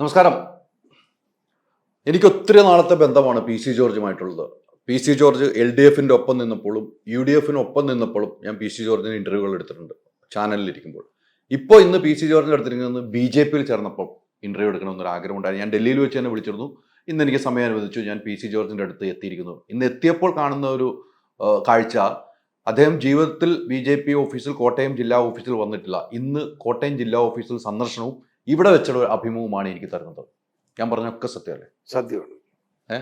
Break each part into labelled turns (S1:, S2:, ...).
S1: നമസ്കാരം. എനിക്ക് ഒത്തിരി നാളത്തെ ബന്ധമാണ് P C ജോർജുമായിട്ടുള്ളത് P C George L D എഫിന്റെ ഒപ്പം നിന്നപ്പോഴും യു ഡി എഫിന് ഒപ്പം നിന്നപ്പോഴും ഞാൻ പി സി ജോർജിന് ഇന്റർവ്യൂകൾ എടുത്തിട്ടുണ്ട് ചാനലിലിരിക്കുമ്പോൾ. ഇപ്പോൾ ഇന്ന് പി സി ജോർജിന് എടുത്തിരിക്കുന്നത് ബി ജെ പിയിൽ ചേർന്നപ്പോൾ ഇന്റർവ്യൂ എടുക്കണമെന്നൊരു ആഗ്രഹം ഉണ്ടായിരുന്നു ഞാൻ ഡൽഹിയിൽ വെച്ച് തന്നെ വിളിച്ചിരുന്നു. ഇന്ന് എനിക്ക് സമയം അനുവദിച്ചു. ഞാൻ പി സി ജോർജിന്റെ അടുത്ത് എത്തിയിരിക്കുന്നു. ഇന്ന് എത്തിയപ്പോൾ കാണുന്ന ഒരു കാഴ്ച. അദ്ദേഹം ജീവിതത്തിൽ ബി ജെ പി ഓഫീസിൽ കോട്ടയം ജില്ലാ ഓഫീസിൽ വന്നിട്ടില്ല. ഇന്ന് കോട്ടയം ജില്ലാ ഓഫീസിൽ സന്ദർശനവും ഇവിടെ വെച്ചുള്ള ഒരു അഭിമുഖമാണ് എനിക്ക് തരുന്നത്. ഞാൻ പറഞ്ഞൊക്കെ സത്യമല്ലേ
S2: സത്യമാണ്.
S1: ഏ?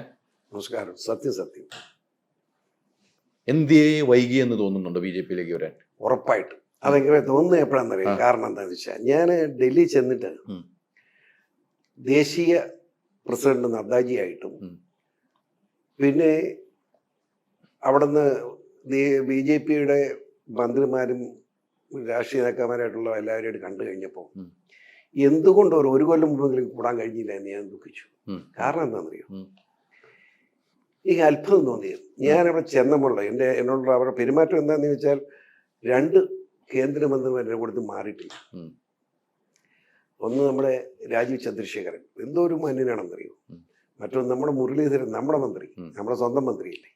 S2: നമസ്കാരം. സത്യം സത്യം
S1: എന്തേ വൈകി എന്ന് തോന്നുന്നുണ്ട് ബി ജെ പിയിലേക്ക് വരാൻ?
S2: ഉറപ്പായിട്ട്. അതെങ്ങനെ തോന്നുന്നത് എപ്പോഴാണെന്നറിയാം. കാരണം എന്താണെന്ന് വെച്ചാൽ ഞാൻ ഡൽഹി ചെന്നിട്ട് ദേശീയ പ്രസിഡന്റ് നദ്ദാജിയായിട്ടും
S1: ആയിട്ടും
S2: പിന്നെ അവിടുന്ന് ബി ജെ പിയുടെ മന്ത്രിമാരും രാഷ്ട്രീയ നേതാക്കന്മാരായിട്ടുള്ള എല്ലാവരെയും കണ്ടു കഴിഞ്ഞപ്പോൾ. എന്തുകൊണ്ട് ഒരു ഒരു കൊല്ലം മുമ്പെങ്കിലും കൂടാൻ കഴിഞ്ഞില്ല എന്ന് ഞാൻ ദുഃഖിച്ചു. കാരണം എന്താണെന്നറിയോ. എനിക്ക് അത്ഭുതം തോന്നിയത്. ഞാൻ അവിടെ ചെന്നമുള്ള എന്റെ എന്നോടുള്ള അവരുടെ പെരുമാറ്റം എന്താണെന്ന് വെച്ചാൽ രണ്ട് കേന്ദ്രമന്ത്രിമാർ എന്നെ കൊടുത്ത് മാറിയിട്ടില്ല. ഒന്ന് നമ്മുടെ രാജീവ് ചന്ദ്രശേഖരൻ. എന്തോ ഒരു മന്യനാണെന്നറിയോ. മറ്റൊന്ന് നമ്മുടെ മുരളീധരൻ നമ്മുടെ മന്ത്രി. നമ്മുടെ സ്വന്തം മന്ത്രിയില്ലേ.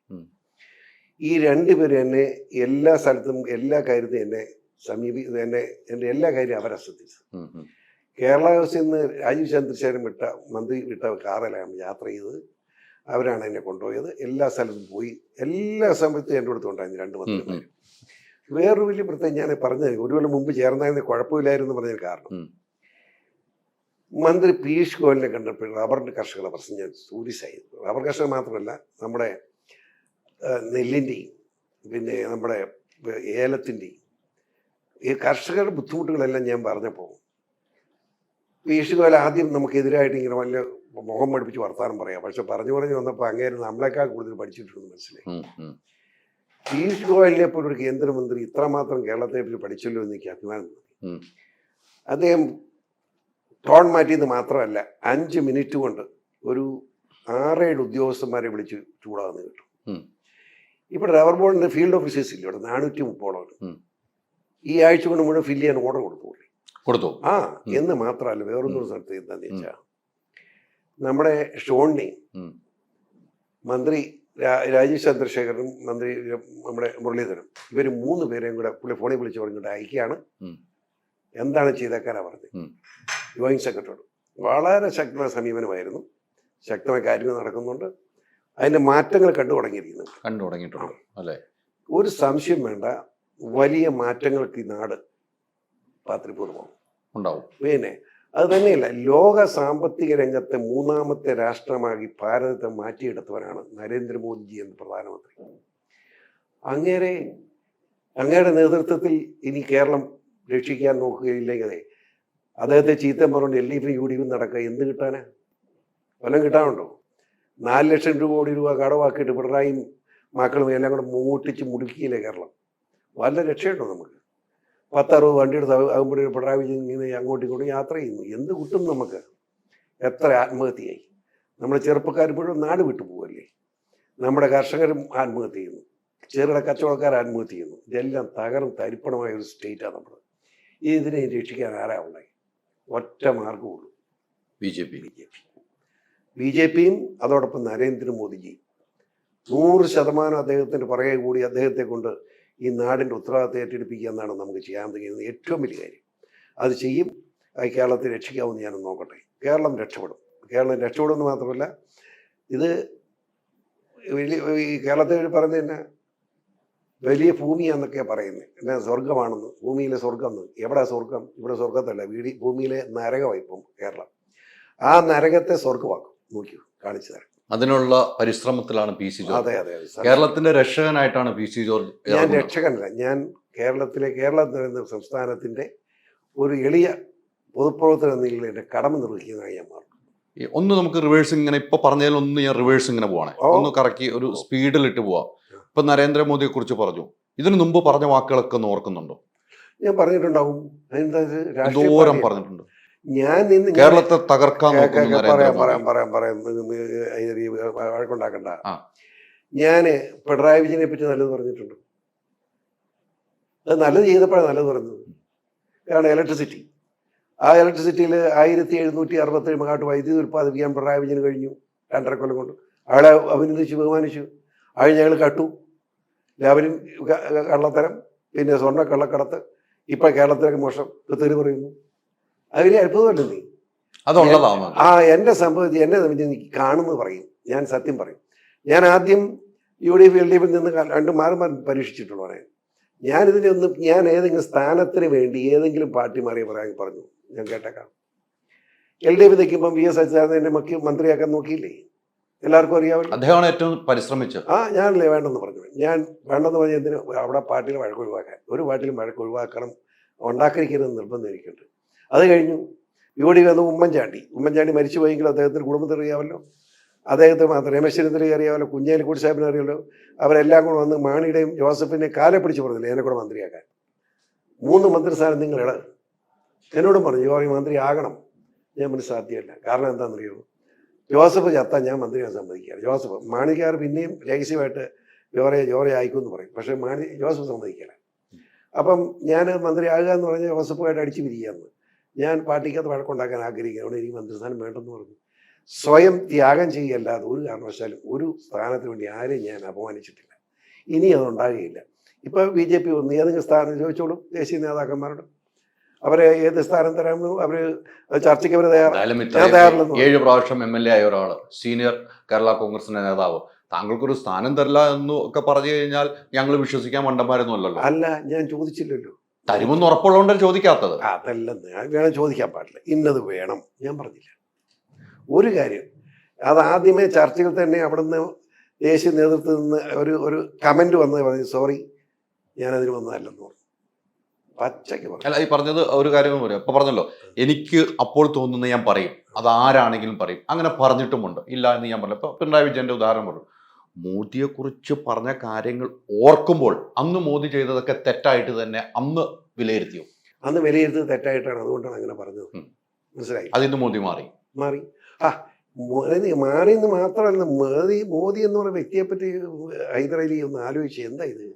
S2: ഈ രണ്ടുപേരും എന്നെ എല്ലാ സ്ഥലത്തും എല്ലാ കാര്യത്തിലും എന്നെ സമീപി എന്നെ എന്റെ എല്ലാ കാര്യവും അവരെ ശ്രദ്ധിച്ചു
S1: ഉം, ഉം.
S2: കേരള ഹൗസിൽ നിന്ന് രാജീവ് ചന്ദ്രശേഖരൻ വിട്ട മന്ത്രി വിട്ട കാറിലാണ് യാത്ര ചെയ്തത്. അവരാണ് എന്നെ കൊണ്ടുപോയത്. എല്ലാ സ്ഥലത്തും പോയി എല്ലാ സമയത്തും എന്റെ അടുത്ത് ഉണ്ടായിരുന്നു രണ്ട് മന്ത്രിമാർ വേറൊരു വലിയ പ്രത്യേകം ഞാൻ പറഞ്ഞു ഒരു കൊല്ലം മുമ്പ് ചേർന്നായിരുന്നു കുഴപ്പമില്ലായിരുന്നു പറഞ്ഞൊരു കാരണം. മന്ത്രി പീയൂഷ് ഗോയലിനെ കണ്ടപ്പോൾ റബ്ബറിന്റെ കർഷകരുടെ പ്രശ്നം ഞാൻ സൂര്യസായി റബ്ബർ കർഷകർ മാത്രമല്ല നമ്മുടെ നെല്ലിന്റെയും പിന്നെ നമ്മുടെ ഏലത്തിന്റെയും ഈ കർഷകരുടെ ബുദ്ധിമുട്ടുകളെല്ലാം ഞാൻ പറഞ്ഞപ്പോൾ ഗോയൽ ആദ്യം നമുക്കെതിരായിട്ട് ഇങ്ങനെ വലിയ മുഖം പഠിപ്പിച്ച് വർത്താനം പറയാം പക്ഷെ പറഞ്ഞു പറഞ്ഞു വന്നപ്പോൾ അങ്ങേര് നമ്മളെക്കാൾ കൂടുതൽ പഠിച്ചിട്ടുണ്ട് മനസ്സിലായി. പീയൂഷ് ഗോയലിനെ പോലെ ഒരു കേന്ദ്രമന്ത്രി ഇത്രമാത്രം കേരളത്തെ പറ്റി പഠിച്ചല്ലോ എന്ന് എനിക്ക് അഭിമാനം തോന്നി. അദ്ദേഹം ടോൺ മാറ്റിയത് മാത്രമല്ല അഞ്ച് മിനിറ്റ് കൊണ്ട് ഒരു ആറേഴ് ഉദ്യോഗസ്ഥന്മാരെ വിളിച്ച് ചൂടാകുന്ന കിട്ടും. ഇവിടെ റബ്ബർ ബോർഡിന്റെ ഫീൽഡ് ഓഫീസേഴ്സ് ഇല്ല ഇവിടെ നാനൂറ്റി മുപ്പോളം. ഈ ആഴ്ച കൊണ്ട് മുഴുവൻ ഫില്ല് ചെയ്യാൻ ഓർഡർ കൊടുത്തു.
S1: കൊടുത്തു.
S2: ആ. എന്ന് മാത്രമല്ല വേറൊന്നും സ്ഥലത്ത് എന്താന്ന്
S1: വെച്ചാ
S2: വെച്ചാൽ നമ്മുടെ
S1: ഷോണി
S2: മന്ത്രി രാജീവ് ചന്ദ്രശേഖരനും മന്ത്രി നമ്മുടെ മുരളീധരനും ഇവർ മൂന്ന് പേരെയും കൂടെ പുള്ളി ഫോണിൽ വിളിച്ച് പറഞ്ഞിട്ട് അയക്കുകയാണ്. എന്താണ് ചെയ്തേക്കാനാ പറഞ്ഞത്. ജോയിന്റ് സെക്രട്ടറിയോട് വളരെ ശക്തമായ സമീപനമായിരുന്നു. ശക്തമായ കാര്യങ്ങൾ നടക്കുന്നുണ്ട്. അതിന്റെ മാറ്റങ്ങൾ കണ്ടു തുടങ്ങിയിരിക്കുന്നു.
S1: കണ്ടു തുടങ്ങിയിട്ടുണ്ട്. അല്ലേ?
S2: ഒരു സംശയം വേണ്ട. വലിയ മാറ്റങ്ങൾക്ക് ഈ നാട് പാത്രിപൂർവം
S1: ഉണ്ടാവും.
S2: പിന്നെ അത് തന്നെയല്ല ലോക സാമ്പത്തിക രംഗത്തെ മൂന്നാമത്തെ രാഷ്ട്രമാക്കി ഭാരതത്തെ മാറ്റിയെടുത്തവരാണ് നരേന്ദ്രമോദിജി എന്ന പ്രധാനമന്ത്രി. അങ്ങേരെ അങ്ങയുടെ നേതൃത്വത്തിൽ ഇനി കേരളം രക്ഷിക്കാൻ നോക്കുകയില്ലെങ്കിൽ അദ്ദേഹത്തെ ചീത്തം പറഞ്ഞുകൊണ്ട് എൽ ഡി എഫും യു ഡി എഫും നടക്കുക എന്ത് കിട്ടാനാ? വല്ലതും കിട്ടാനുണ്ടോ? നാല് ലക്ഷം രൂപ കോടി രൂപ കടവാക്കിയിട്ട് പിണറായിയും മക്കളും എല്ലാം കൂടെ മൂട്ടിച്ച് മുടുക്കിയില്ലേ കേരളം? വല്ല രക്ഷയുണ്ടോ നമുക്ക്? പത്തറുപത് വണ്ടി എടുത്ത് ആകുമ്പോഴേ പിണറായി വിജയൻ ഇങ്ങനെ അങ്ങോട്ടും ഇങ്ങോട്ടും യാത്ര ചെയ്യുന്നു. എന്ത് കിട്ടും നമുക്ക്? എത്ര ആത്മഹത്യയായി. നമ്മുടെ ചെറുപ്പക്കാർ മുഴുവൻ നാട് വിട്ടു പോവല്ലേ? നമ്മുടെ കർഷകരും ആത്മഹത്യ ചെയ്യുന്നു. ചെറുകിട കച്ചവടക്കാർ ആത്മഹത്യ ചെയ്യുന്നു. ഇതെല്ലാം തകർന്ന് തരിപ്പണമായ ഒരു സ്റ്റേറ്റാണ് നമ്മൾ ഇതിനെ രക്ഷിക്കാൻ ആരാ ഉള്ളത്? ഒറ്റ മാർഗമുള്ളൂ
S1: B J P.
S2: B J P. B J പിയും അതോടൊപ്പം നരേന്ദ്രമോദിജിയും. നൂറ് ശതമാനം അദ്ദേഹത്തിന്റെ പുറകെ കൂടി അദ്ദേഹത്തെ കൊണ്ട് ഈ നാടിന്റെ ഉത്തരവാദിത്തം ഏറ്റെടുപ്പിക്കുക എന്നാണ് നമുക്ക് ചെയ്യാൻ കഴിയുന്നത് ഏറ്റവും വലിയ കാര്യം. അത് ചെയ്യും. അത് കേരളത്തെ രക്ഷിക്കാമെന്ന് ഞാൻ നോക്കട്ടെ. കേരളം രക്ഷപ്പെടും. കേരളം രക്ഷപ്പെടുമെന്ന് മാത്രമല്ല ഇത് വലിയ ഈ കേരളത്തെ പറയുന്നത് തന്നെ വലിയ ഭൂമിയാന്നൊക്കെയാണ് പറയുന്നത്. എന്നാ സ്വർഗമാണെന്ന് ഭൂമിയിലെ സ്വർഗം എന്ന്. എവിടെ സ്വർഗം ഇവിടെ സ്വർഗത്തല്ല വീടി ഭൂമിയിലെ നരകമായി ഇപ്പം കേരളം. ആ നരകത്തെ സ്വർഗമാക്കും നോക്കിയോ കാണിച്ചു തരാം.
S1: അതിനുള്ള പരിശ്രമത്തിലാണ് പി സി ജോർജ്.
S2: അതെ അതെ അതെ.
S1: കേരളത്തിന്റെ രക്ഷകനായിട്ടാണ് പി സി ജോർജ്
S2: ഞാൻ. രക്ഷകനല്ല. ഞാൻ കേരളത്തിലെ കേരള എന്ന് പറയുന്ന സംസ്ഥാനത്തിന്റെ ഒരു എളിയ പൊതുപ്രവർത്തന നിലയിൽ കടമ നിർവഹിക്കുന്നതായി ഞാൻ മാറും.
S1: ഒന്ന് നമുക്ക് റിവേഴ്സ് ഇങ്ങനെ ഇപ്പൊ പറഞ്ഞതിൽ ഒന്ന് ഞാൻ റിവേഴ്സ് ഇങ്ങനെ പോവാണേ. ഒന്ന് കറക്കി ഒരു സ്പീഡിലിട്ട് പോവാ. ഇപ്പൊ നരേന്ദ്രമോദിയെ കുറിച്ച് പറഞ്ഞു. ഇതിനു മുമ്പ് പറഞ്ഞ വാക്കുകളൊക്കെ ഒന്ന് ഓർക്കുന്നുണ്ടോ?
S2: ഞാൻ പറഞ്ഞിട്ടുണ്ടാവും.
S1: പറഞ്ഞിട്ടുണ്ട്.
S2: ഞാൻ നിന്ന്
S1: കേരളത്തെ തകർക്കാൻ
S2: പറയാം പറയാം പറയാം പറയാം. വഴക്കുണ്ടാക്കണ്ട. ഞാൻ പിണറായി വിജയനെ പറ്റി നല്ലത് പറഞ്ഞിട്ടുണ്ട്. അത് നല്ലത് ചെയ്തപ്പോഴാണ് നല്ലത് പറഞ്ഞത്. കാരണം ഇലക്ട്രിസിറ്റി ആ ഇലക്ട്രിസിറ്റിയിൽ ആയിരത്തി എഴുന്നൂറ്റി അറുപത്തേഴ് മെഗാട്ട് വൈദ്യുതി ഉൽപ്പാദിപ്പിക്കാൻ പിണറായി വിജയൻ കഴിഞ്ഞു. രണ്ടര കൊല്ലം കൊണ്ട്. അയാളെ അഭിനന്ദിച്ചു ബഹുമാനിച്ചു. അയാൾ ഞങ്ങൾ കട്ടു. ക- കള്ളത്തരം പിന്നെ സ്വർണ കള്ളക്കടത്ത് ഇപ്പൊ കേരളത്തിലേക്ക് മോശം. തെറി പറയുന്നു. അതിന് അത്ഭുതമല്ലേ നീ.
S1: അതുള്ളതാണ്?
S2: ആ എന്റെ സംഭവത്തിൽ എന്നെ സംബന്ധിച്ച് എനിക്ക് കാണുമെന്ന് പറയും. ഞാൻ സത്യം പറയും. ഞാൻ ആദ്യം U D F L D എഫിൽ നിന്ന് രണ്ടും മാറി മാറി പരീക്ഷിച്ചിട്ടുള്ളവരെ ഞാനിതിനെ ഒന്ന് ഞാൻ ഏതെങ്കിലും സ്ഥാനത്തിന് വേണ്ടി ഏതെങ്കിലും പാർട്ടി മാറി പറയാൻ പറഞ്ഞു. ഞാൻ കേട്ടേക്കാം. എൽ ഡി എഫ് നിൽക്കുമ്പം വി എസ് അച്യുതാനന്ദന്റെ മക്കി മന്ത്രിയാക്കാൻ നോക്കിയില്ലേ? എല്ലാവർക്കും അറിയാമല്ലോ
S1: അദ്ദേഹമാണ് ഏറ്റവും പരിശ്രമിച്ചു
S2: ആ ഞാനല്ലേ വേണ്ടെന്ന് പറഞ്ഞു. ഞാൻ വേണ്ടെന്ന് പറഞ്ഞ എന്തിന്? അവിടെ പാർട്ടിയിൽ വഴക്ക് ഒഴിവാക്കാൻ. ഒരു പാർട്ടിയിലും വഴക്ക് ഒഴിവാക്കണം. ഉണ്ടാക്കിയിരിക്കരുത് നിർബന്ധം എനിക്കുണ്ട് അത് കഴിഞ്ഞു. ഇവിടെ വന്ന് ഉമ്മൻചാണ്ടി. ഉമ്മൻചാണ്ടി മരിച്ചു പോയെങ്കിൽ അദ്ദേഹത്തിന് കുടുംബത്തിൽ അറിയാമല്ലോ. അദ്ദേഹത്തെ മാത്രം രമേശ് ചെന്നിത്തല അറിയാമല്ലോ. കുഞ്ഞാലിക്കുടി സാഹിബിനെ അറിയാമല്ലോ. അവരെല്ലാം കൂടെ വന്ന് മാണിയുടെയും ജോസഫിനെ കാലെ പിടിച്ച് പറഞ്ഞില്ല എന്നെ കൂടെ മന്ത്രിയാക്കാൻ. മൂന്ന് മന്ത്രിസ്ഥാനം നിങ്ങൾ ഇട എന്നോടും പറഞ്ഞു ജോറി മന്ത്രി ആകണം. ഞാൻ പറഞ്ഞു സാധ്യമല്ല. കാരണം എന്താണെന്നറിയോ? ജോസഫ് ചത്താൻ ഞാൻ മന്ത്രിയാൻ സമ്മതിക്കുകയാണ്. ജോസഫ് മാണിക്കാർ പിന്നെയും രഹസ്യമായിട്ട് ജോറെ ജോറെ ആയിക്കുമെന്ന് പറയും. പക്ഷേ മാണി ജോസഫ് സമ്മതിക്കില്ല. അപ്പം ഞാൻ മന്ത്രി ആകുക എന്ന് പറഞ്ഞാൽ ജോസഫുമായിട്ട് അടിച്ചു പിരിക്കുകയെന്ന് ഞാൻ പാർട്ടിക്കകത്ത് വഴക്കുണ്ടാക്കാൻ ആഗ്രഹിക്കുന്നു അവിടെ എനിക്ക് മന്ത്രിസ്ഥാനം വേണ്ടെന്ന് പറഞ്ഞു. സ്വയം ത്യാഗം ചെയ്യല്ലാതെ ഒരു കാരണവശാലും ഒരു സ്ഥാനത്തിന് വേണ്ടി ആരെയും ഞാൻ അപമാനിച്ചിട്ടില്ല. ഇനി അതുണ്ടാകുകയില്ല ഇപ്പോൾ ബി ജെ പി വന്ന് ഏതെങ്കിലും സ്ഥാനം ചോദിച്ചോളൂ. ദേശീയ നേതാക്കന്മാരോട്. അവരെ ഏത് സ്ഥാനം തരാമെന്ന് അവർ ചർച്ചയ്ക്ക് അവർ തയ്യാറാണ്
S1: ഏഴ് പ്രാവശ്യം എം എൽ എ ആയ ഒരാൾ സീനിയർ കേരള കോൺഗ്രസിന്റെ നേതാവ്. താങ്കൾക്കൊരു സ്ഥാനം തരില്ല എന്ന് ഒക്കെ പറഞ്ഞു കഴിഞ്ഞാൽ ഞങ്ങൾ വിശ്വസിക്കാൻ മണ്ടന്മാരൊന്നും അല്ലല്ലോ.
S2: അല്ല ഞാൻ ചോദിച്ചില്ലല്ലോ.
S1: തരുമെന്ന് ഉറപ്പുള്ളതുകൊണ്ട് ചോദിക്കാത്തത്?
S2: അതല്ലെന്ന്. ഞാൻ വേണം ചോദിക്കാൻ പാടില്ല. ഇന്നത് വേണം. ഞാൻ പറഞ്ഞില്ല. ഒരു കാര്യം അത് ആദ്യമേ ചർച്ചയിൽ തന്നെ അവിടുന്ന് ദേശീയ നേതൃത്വത്തിൽ നിന്ന് ഒരു ഒരു കമന്റ് വന്നത് പറഞ്ഞു സോറി ഞാനതിന് വന്നതല്ലെന്ന് പറഞ്ഞു. പച്ചയ്ക്ക് പറഞ്ഞു.
S1: അല്ല ഈ പറഞ്ഞത് ഒരു കാര്യം പറയും. ഇപ്പൊ പറഞ്ഞല്ലോ എനിക്ക് അപ്പോൾ തോന്നുന്നത് ഞാൻ പറയും. അത് ആരാണെങ്കിലും പറയും. അങ്ങനെ പറഞ്ഞിട്ടുമുണ്ട്. ഇല്ല എന്ന് ഞാൻ പറഞ്ഞു ഇപ്പൊ പിണറായി വിജയന്റെ ഉദാഹരണം പറഞ്ഞു. മോദിയെ കുറിച്ച് പറഞ്ഞ കാര്യങ്ങൾ ഓർക്കുമ്പോൾ അന്ന് മോദി ചെയ്തതൊക്കെ തെറ്റായിട്ട് തന്നെ അന്ന് വിലയിരുത്തിയോ?
S2: അന്ന് വിലയിരുത്തുന്നത് തെറ്റായിട്ടാണ്. അതുകൊണ്ടാണ് അങ്ങനെ പറഞ്ഞത്. മനസ്സിലായി?
S1: അതിന് മോദി മാറി.
S2: മാറി. ആ മോദി മാറി എന്ന് മാത്രമല്ല മോദി മോദി എന്ന് പറയുന്ന വ്യക്തിയെ പറ്റി ഹൈദരലി ഒന്ന് ആലോചിച്ച് എന്താ ഇത്?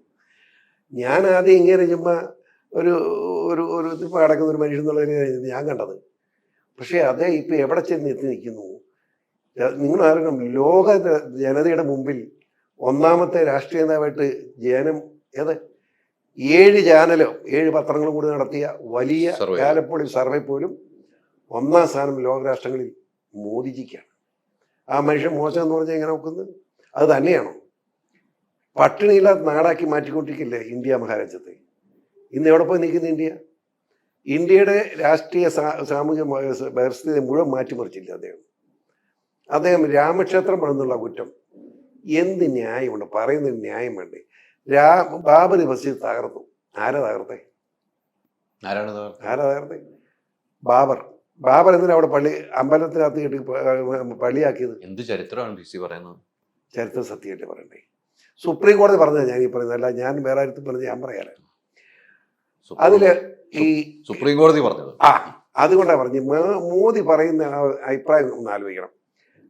S2: ഞാൻ ആദ്യം ഇങ്ങനെ ചുമ്മാ ഒരു ഒരു ഒരു ഇപ്പം കിടക്കുന്ന ഒരു മനുഷ്യൻ എന്നുള്ള രീതിയിലാണ് ഞാൻ കണ്ടത്. പക്ഷേ അതേ ഇപ്പം എവിടെ ചെന്ന് എത്തി നിൽക്കുന്നു? നിങ്ങൾ അറിയണം ലോക ജനതയുടെ മുമ്പിൽ ഒന്നാമത്തെ രാഷ്ട്രീയ നേതാവായിട്ട് ജനം ഏത്? ഏഴ് ചാനലോ ഏഴ് പത്രങ്ങളും കൂടി നടത്തിയ വലിയ
S1: Survey.
S2: സർവേ പോലും ഒന്നാം സ്ഥാനം ലോകരാഷ്ട്രങ്ങളിൽ മോദിജിക്കാണ്. ആ മനുഷ്യൻ മോശം എന്ന് പറഞ്ഞാൽ എങ്ങനെ നോക്കുന്നത് അത് തന്നെയാണോ? പട്ടിണിയില്ലാത്ത നാടാക്കി മാറ്റിക്കൊണ്ടിരിക്കില്ലേ ഇന്ത്യ മഹാരാജ്യത്തെ? ഇന്ന് എവിടെ പോയി നിൽക്കുന്ന ഇന്ത്യ? ഇന്ത്യയുടെ രാഷ്ട്രീയ സാമൂഹ്യ പരിസ്ഥിതി മുഴുവൻ മാറ്റിമറിച്ചില്ല അദ്ദേഹം? അദ്ദേഹം രാമക്ഷേത്രം പണിതുള്ള കുറ്റം. എന്ത് ന്യായമുണ്ട്? പറയുന്ന ന്യായം വേണ്ടേ? രാ ബാബരി മസ്ജിദ് തകർത്തു ആരാ തകർത്തേ? ആരാ തകർത്തേ? ബാബർ. ബാബർ എന്തിനാ അവിടെ പള്ളി അമ്പലത്തിനകത്ത് കെട്ടി പള്ളിയാക്കിയത്?
S1: എന്ത് ചരിത്രമാണ് ബി സി പറയുന്നത്?
S2: ചരിത്ര സത്യമായിട്ട് പറയണ്ടേ? സുപ്രീം കോടതി പറഞ്ഞത് ഞാൻ ഈ പറയുന്നത്. അല്ല ഞാൻ വേറെ അടുത്ത് പറഞ്ഞ് ഞാൻ
S1: പറയാറ്
S2: അതിൽ ഈ
S1: സുപ്രീം കോടതി പറഞ്ഞത്.
S2: ആ അതുകൊണ്ടാണ് പറഞ്ഞു മോദി പറയുന്ന അഭിപ്രായം ഒന്ന് ആലോചിക്കണം.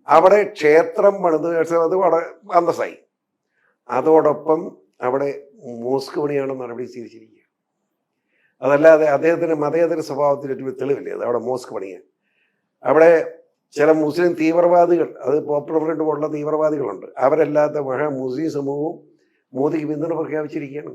S2: അവിടെ ക്ഷേത്രം പണിത് അത് അവിടെ അന്തസ്സായി. അതോടൊപ്പം അവിടെ മോസ്ക് പണിയാണ് നടപടി സ്വീകരിച്ചിരിക്കുക അതല്ലാതെ അദ്ദേഹത്തിന് മതേതര സ്വഭാവത്തിൽ ഒരു തെളിവില്ലേ? അത് അവിടെ മോസ്ക് പണിയാൻ. അവിടെ ചില മുസ്ലിം തീവ്രവാദികൾ അത് പോപ്പുലർ ഫ്രണ്ട് പോലുള്ള തീവ്രവാദികളുണ്ട്. അവരല്ലാത്ത മഹാ മുസ്ലിം സമൂഹവും മോദിക്ക് പിന്തുണ പ്രഖ്യാപിച്ചിരിക്കുകയാണ്.